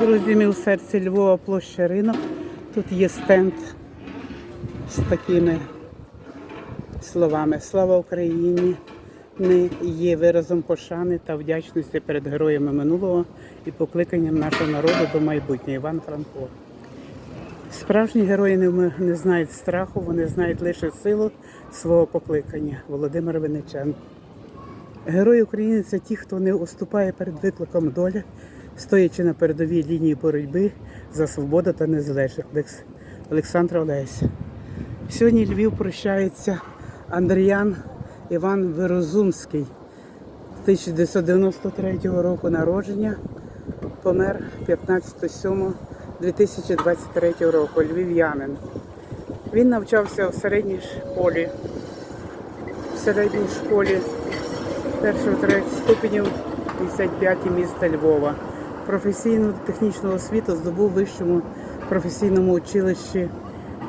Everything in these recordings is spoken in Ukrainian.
Друзі, ми у серці Львова площа ринок. Тут є стенд з такими словами. Слава Україні! Ми є виразом пошани та вдячності перед героями минулого і покликанням нашого народу до майбутнього. Іван Франко. Справжні герої не, не знають страху, вони знають лише силу свого покликання. Володимир Винниченко. Герої України це ті, хто не уступає перед викликом долі, стоячи на передовій лінії боротьби за свободу та незалежність. Олекс- Олександр Олесь. Сьогодні Львів прощається Андріян Іван Вирозумський. 1993 року народження, помер 15.07.2023 року, львів'янин. Він навчався в середній школі, в середній школі першого третього ступенів 55 міста Львова. Професійну технічну освіту здобув вищому професійному училищі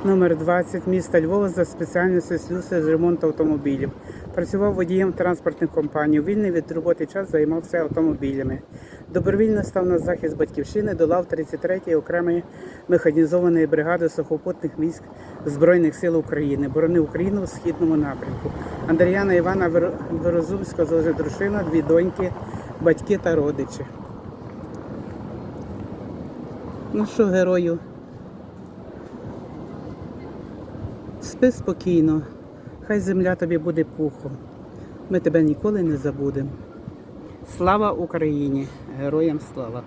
номер 20 міста Львова за спеціальністю слюсар з ремонту автомобілів. Працював водієм транспортних компаній. Вільний від роботи час займався автомобілями. Добровільно став на захист батьківщини до лав 33-ї окремої механізованої бригади сухопутних військ Збройних сил України. Боронив Україну у східному напрямку. Андріяна Івана Вир- Вирозумського дружина, дві доньки, батьки та родичі. Ну що, герою? Спи спокійно, хай земля тобі буде пухом. Ми тебе ніколи не забудемо. Слава Україні! Героям слава!